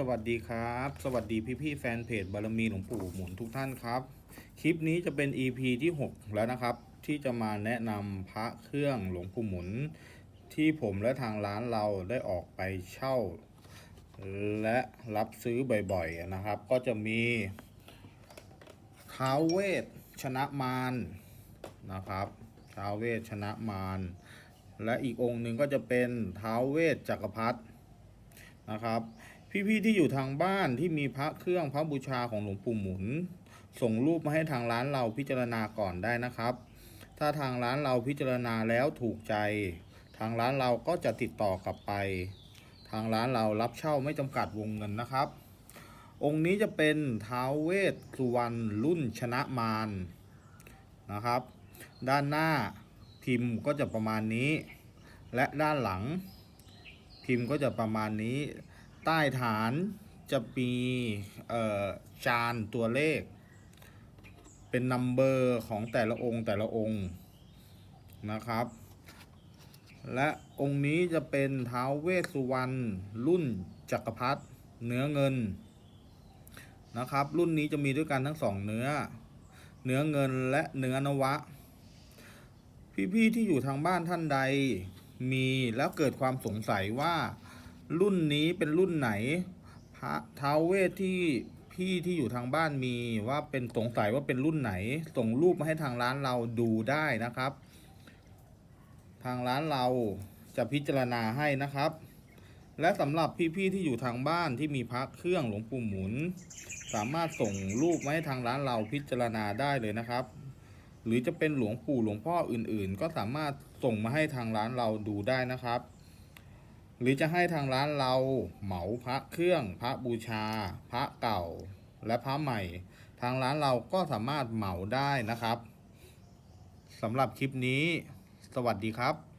สวัสดีครับ สวัสดีพี่พี่แฟนเพจบารมีหลวงปู่หมุนทุกท่านครับ คลิปนี้จะเป็น EP ที่ 6 แล้วนะครับ ที่จะมาแนะนำพระเครื่องหลวงปู่หมุน ที่ผมและทางร้านเราได้ออกไปเช่า และรับซื้อบ่อยๆนะครับ ก็จะมีท้าวเวทชนะมารนะครับท้าวเวทชนะมารและอีกองค์หนึ่งก็จะเป็นท้าวเวทจักรพรรดินะครับ พี่ๆที่อยู่ทางบ้านที่มีพระเครื่องพระบูชาของหลวงปู่หมุน ส่งรูปมาให้ทางร้านเราพิจารณาก่อนได้นะครับ ถ้าทางร้านเราพิจารณาแล้วถูกใจ ทางร้านเราก็จะติดต่อกลับไป ทางร้านเรารับเช่าไม่จำกัดวงเงินนะครับ องค์นี้จะเป็นท้าวเวสสุวรรณรุ่นชนะมารนะครับ ด้านหน้าพิมพ์ก็จะประมาณนี้ และด้านหลังพิมพ์ก็จะประมาณนี้ ใต้ฐานจะมีจานตัวเลข เป็นนัมเบอร์ของแต่ละองค์แต่ละองค์นะครับ และองค์นี้จะเป็นท้าวเวสสุวรรณรุ่นจักรพรรดิเนื้อเงินนะครับ รุ่นนี้จะมีด้วยกันทั้งสองเนื้อ เนื้อเงินและเนื้อนวะ พี่ๆที่อยู่ทางบ้านท่านใดมีแล้วเกิดความสงสัยว่า รุ่นนี้เป็นรุ่นไหน พระท้าวเวทที่พี่ที่อยู่ทางบ้านมีว่าเป็นสงสัยว่าเป็นรุ่นไหน ส่งรูปมาให้ทางร้านเราดูได้นะครับ ทางร้านเราจะพิจารณาให้นะครับ และสำหรับพี่ๆที่อยู่ทางบ้านที่มีพระเครื่องหลวงปู่หมุน สามารถส่งรูปมาให้ทางร้านเราพิจารณาได้เลยนะครับ หรือจะเป็นหลวงปู่หลวงพ่ออื่นๆ ก็สามารถส่งมาให้ทางร้านเราดูได้นะครับ หรือจะให้ทางร้านเราเหมาพระเครื่อง พระบูชา พระเก่า และพระใหม่ ทางร้านเราก็สามารถเหมาได้นะครับสำหรับคลิปนี้ สวัสดีครับ